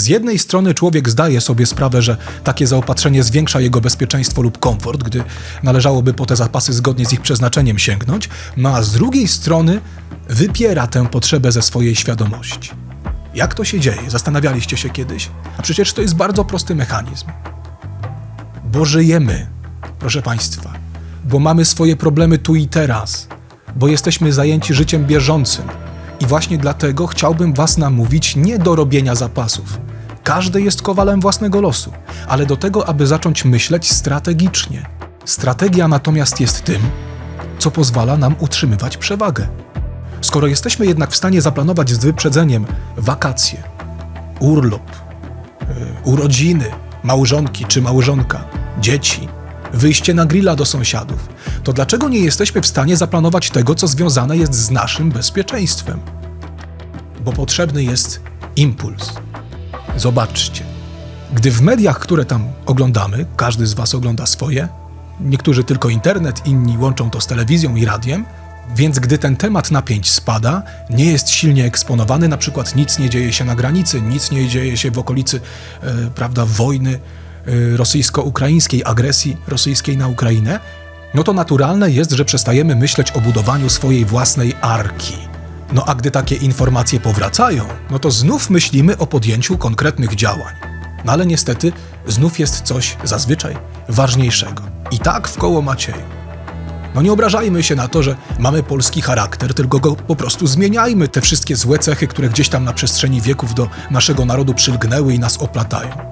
Z jednej strony człowiek zdaje sobie sprawę, że takie zaopatrzenie zwiększa jego bezpieczeństwo lub komfort, gdy należałoby po te zapasy zgodnie z ich przeznaczeniem sięgnąć, no a z drugiej strony wypiera tę potrzebę ze swojej świadomości. Jak to się dzieje? Zastanawialiście się kiedyś? A przecież to jest bardzo prosty mechanizm. Bo żyjemy, proszę Państwa, bo mamy swoje problemy tu i teraz, bo jesteśmy zajęci życiem bieżącym. I właśnie dlatego chciałbym Was namówić nie do robienia zapasów. Każdy jest kowalem własnego losu, ale do tego, aby zacząć myśleć strategicznie. Strategia natomiast jest tym, co pozwala nam utrzymywać przewagę. Skoro jesteśmy jednak w stanie zaplanować z wyprzedzeniem wakacje, urlop, yy, urodziny, małżonki czy małżonka, dzieci, wyjście na grilla do sąsiadów, to dlaczego nie jesteśmy w stanie zaplanować tego, co związane jest z naszym bezpieczeństwem? Bo potrzebny jest impuls. Zobaczcie. Gdy w mediach, które tam oglądamy, każdy z Was ogląda swoje, niektórzy tylko internet, inni łączą to z telewizją i radiem, więc gdy ten temat napięć spada, nie jest silnie eksponowany, na przykład nic nie dzieje się na granicy, nic nie dzieje się w okolicy e, prawda, wojny e, rosyjsko-ukraińskiej, agresji rosyjskiej na Ukrainę, no to naturalne jest, że przestajemy myśleć o budowaniu swojej własnej arki. No a gdy takie informacje powracają, no to znów myślimy o podjęciu konkretnych działań. No ale niestety znów jest coś zazwyczaj ważniejszego. I tak w koło Macieju. No nie obrażajmy się na to, że mamy polski charakter, tylko go po prostu zmieniajmy. Te wszystkie złe cechy, które gdzieś tam na przestrzeni wieków do naszego narodu przylgnęły i nas oplatają.